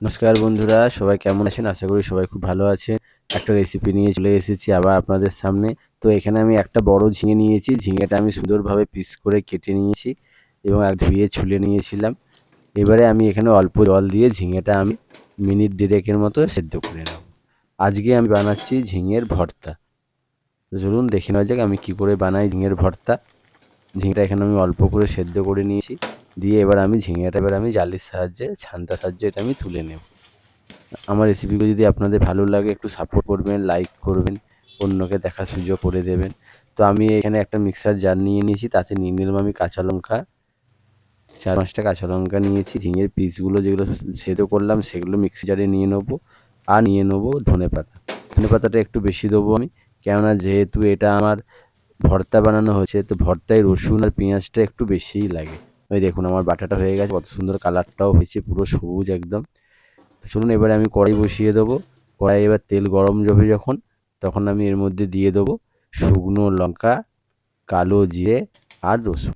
নমস্কার বন্ধুরা, সবাই কেমন আছেন? আশা করি সবাই খুব ভালো আছেন। একটা রেসিপি নিয়ে চলে এসেছি আবার আপনাদের সামনে। তো এখানে আমি একটা বড় ঝিঙে নিয়েছি। ঝিঙেটা আমি সুন্দরভাবে পিস করে কেটে নিয়েছি এবং এক ধুয়ে ছুলে নিয়েছিলাম। এবারে আমি এখানে অল্প জল দিয়ে ঝিঙেটা আমি মিনিট দেড়েকের মতো সেদ্ধ করে নেব। আজকে আমি বানাচ্ছি ঝিঙের ভর্তা। তো চলুন দেখে নেওয়া যাক আমি কী করে বানাই ঝিঙের ভর্তা। ঝিঙেটা এখানে আমি অল্প করে সেদ্ধ করে নিয়েছি। দিয়ে এবার আমি ঝিঙেটা, এবার আমি জালির সাহায্যে, ছান্তার সাহায্যে এটা আমি তুলে নেব। আমার রেসিপিগুলো যদি আপনাদের ভালো লাগে, একটু সাপোর্ট করবেন লাইক করবেন, অন্যকে দেখার সুযোগ করে দেবেন। তো আমি এখানে একটা মিক্সার জার নিয়ে নিয়েছি, তাতে নিয়ে নিলাম আমি কাঁচা লঙ্কা। চার পাঁচটা কাঁচা লঙ্কা নিয়েছি, ঝিঙের পিসগুলো যেগুলো সেদ্ধ করলাম, সেগুলো মিক্সি জারে নিয়ে নেব। আর নিয়ে নেব ধনে পাতা। ধনে পাতাটা একটু বেশি দেবো আমি, কেননা যেহেতু এটা আমার ভর্তা বানানো হয়েছে, তো ভর্তায় রসুন আর পেঁয়াজটা একটু বেশিই লাগে। ওই দেখুন, আমার বাটাটা হয়ে গেছে, কত সুন্দর কালারটাও হয়েছে, পুরো সবুজ একদম। তো চলুন, এবারে আমি কড়াই বসিয়ে দেবো। কড়াই এবার তেল গরম যাবে যখন, তখন আমি এর মধ্যে দিয়ে দেবো শুকনো লঙ্কা, কালো জিরে আর রসুন।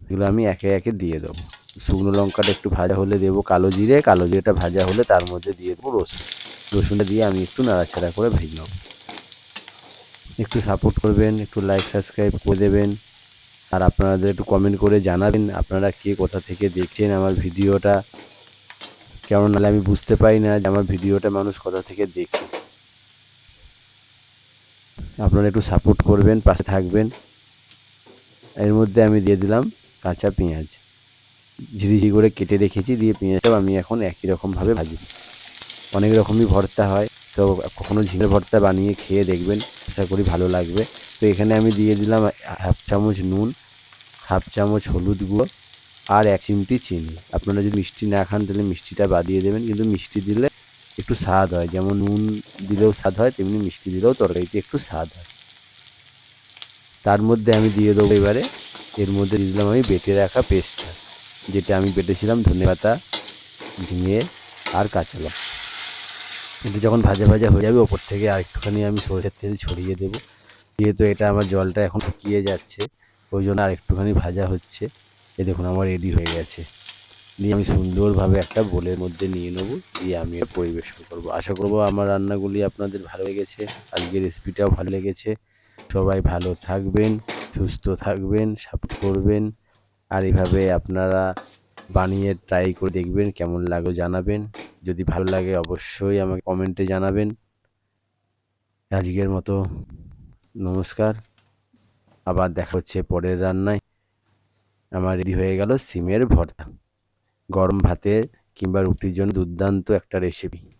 এগুলো আমি একে একে দিয়ে দেবো। শুকনো লঙ্কাটা একটু ভাজা হলে দেবো কালো জিরে, কালো জিরেটা ভাজা হলে তার মধ্যে দিয়ে দেবো রসুন। রসুনটা দিয়ে আমি একটু নাড়াচাড়া করে ভেজে নেব। একটু সাপোর্ট করবেন, একটু লাইক সাবস্ক্রাইব করে দেবেন। আর আপনাদের একটু কমেন্ট করে জানাবেন, আপনারা কে কোথা থেকে দেখছেন আমার ভিডিওটা, কেমন নাহলে আমি বুঝতে পারি না যে আমার ভিডিওটা মানুষ কোথা থেকে দেখছে। আপনারা একটু সাপোর্ট করবেন, পাশে থাকবেন। এর মধ্যে আমি দিয়ে দিলাম কাঁচা পেঁয়াজ। ঝিরিঝিরি করে কেটে রেখেছি, দিয়ে পেঁয়াজটাও আমি এখন একই রকমভাবে ভাজি। অনেক রকমই ভর্তা হয়, তো কখনও ঝিঙে ভর্তা বানিয়ে খেয়ে দেখবেন, আশা করি ভালো লাগবে। তো এখানে আমি দিয়ে দিলাম হাফ চামচ নুন হাফ চামচ হলুদ গুঁড়ো আর এক চিমটি চিনি। আপনারা যদি মিষ্টি না খান, তাহলে মিষ্টিটা বাদিয়ে দেবেন। কিন্তু মিষ্টি দিলে একটু স্বাদ হয়। যেমন নুন দিলেও স্বাদ হয়, তেমনি মিষ্টি দিলেও তরকারিতে একটু স্বাদ হয়। তার মধ্যে আমি দিয়ে দেবো এবারে, এর মধ্যে দিয়ে দিলাম আমি বেটে রাখা পেস্টটা যেটা আমি বেটেছিলাম ধনে পাতা, ঝিঙে আর কাঁচা লঙ্কা। এটা যখন ভাজা ভাজা হয়ে যাবে, ওপর থেকে আর একটুখানি আমি সরষের তেল ছড়িয়ে দেবো। যেহেতু এটা আমার জলটা এখন শুকিয়ে যাচ্ছে, ওই জন্য আর একটুখানি ভাজা হচ্ছে। এ দেখুন, আমার রেডি হয়ে গেছে। দিয়ে আমি সুন্দরভাবে একটা বোলের মধ্যে নিয়ে নেব, দিয়ে আমি পরিবেশন করব। আশা করব আমার রান্নাগুলি আপনাদের ভালো লেগেছে, আজকের রেসিপিটাও ভালো লেগেছে। সবাই ভালো থাকবেন, সুস্থ থাকবেন সাপোর্ট করবেন, আর এভাবে আপনারা বানিয়ে ট্রাই করে দেখবেন কেমন লাগল জানাবেন। যদি ভালো লাগে অবশ্যই আমাকে কমেন্টে জানাবেন। আজকের মতো নমস্কার। আবার দেখা হচ্ছে পরের রান্নায়। আমার রেডি হয়ে গেল সিমের ভর্তা। গরম ভাতের কিংবা রুটির জন্য দুর্দান্ত একটা রেসিপি